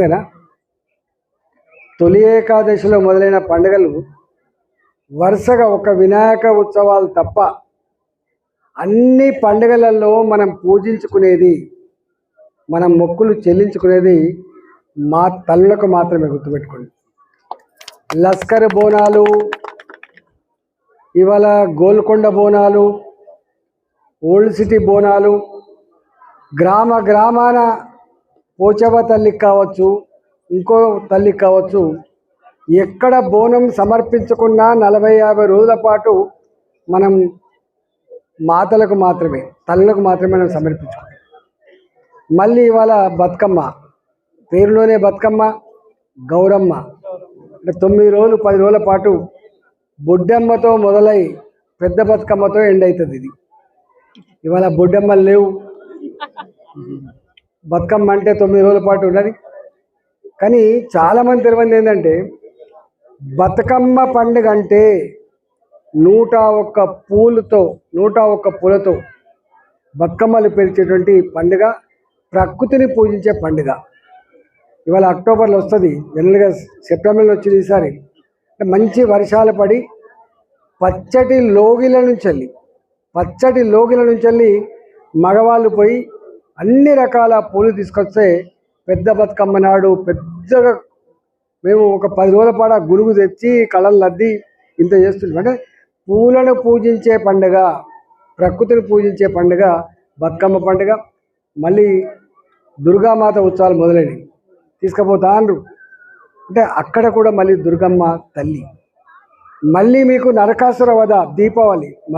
అంతేనా? తొలి ఏకాదశిలో మొదలైన పండుగలు వరుసగా ఒక వినాయక ఉత్సవాలు తప్ప అన్ని పండుగలలో మనం పూజించుకునేది మనం మొక్కులు చెల్లించుకునేది మా తల్లులకు మాత్రమే గుర్తుపెట్టుకోండి. లస్కర్ బోనాలు ఇవాళ గోల్కొండ బోనాలు ఓల్డ్ సిటీ బోనాలు గ్రామ గ్రామాన పోచవ తల్లికి కావచ్చు ఇంకో తల్లికి కావచ్చు ఎక్కడ బోనం సమర్పించుకున్నా నలభై యాభై రోజుల పాటు మనం మాతలకు మాత్రమే తల్లులకు మాత్రమే మనం సమర్పించుకుంటాం. మళ్ళీ ఇవాళ బతుకమ్మ పేరులోనే బతుకమ్మ గౌరమ్మ. అంటే తొమ్మిది రోజులు పది రోజుల పాటు బొడ్డమ్మతో మొదలై పెద్ద బతుకమ్మతో ఎండ్ అవుతుంది ఇది. ఇవాళ బొడ్డమ్మలు లేవు. బతుకమ్మ అంటే తొమ్మిది రోజుల పాటు ఉన్నది కానీ చాలామంది తెలియదు ఏంటంటే బతుకమ్మ పండుగ అంటే నూట ఒక్క పూలతో నూట ఒక్క పూలతో బతుకమ్మలు పెరిచేటువంటి పండుగ ప్రకృతిని పూజించే పండుగ. ఇవాళ అక్టోబర్లో వస్తుంది. జనరల్గా సెప్టెంబర్లో వచ్చింది ఈసారి. మంచి వర్షాలు పడి పచ్చటి లోగిల నుంచి వెళ్ళి పచ్చటి లోగిల నుంచి వెళ్ళి మగవాళ్ళు పోయి అన్ని రకాల పూలు తీసుకొస్తే పెద్ద బతుకమ్మ నాడు పెద్దగా మేము ఒక పది రోజుల పాట గురుగు తెచ్చి కళలు అద్ది ఇంత చేస్తున్నాం అంటే పూలను పూజించే పండుగ ప్రకృతిని పూజించే పండుగ బతుకమ్మ పండుగ మళ్ళీ దుర్గామాత ఉత్సవాలు మొదలైనవి. తీసుకుపోతాండ్రు. అంటే అక్కడ కూడా మళ్ళీ దుర్గమ్మ తల్లి. మళ్ళీ మీకు నరకాసుర వద దీపావళి.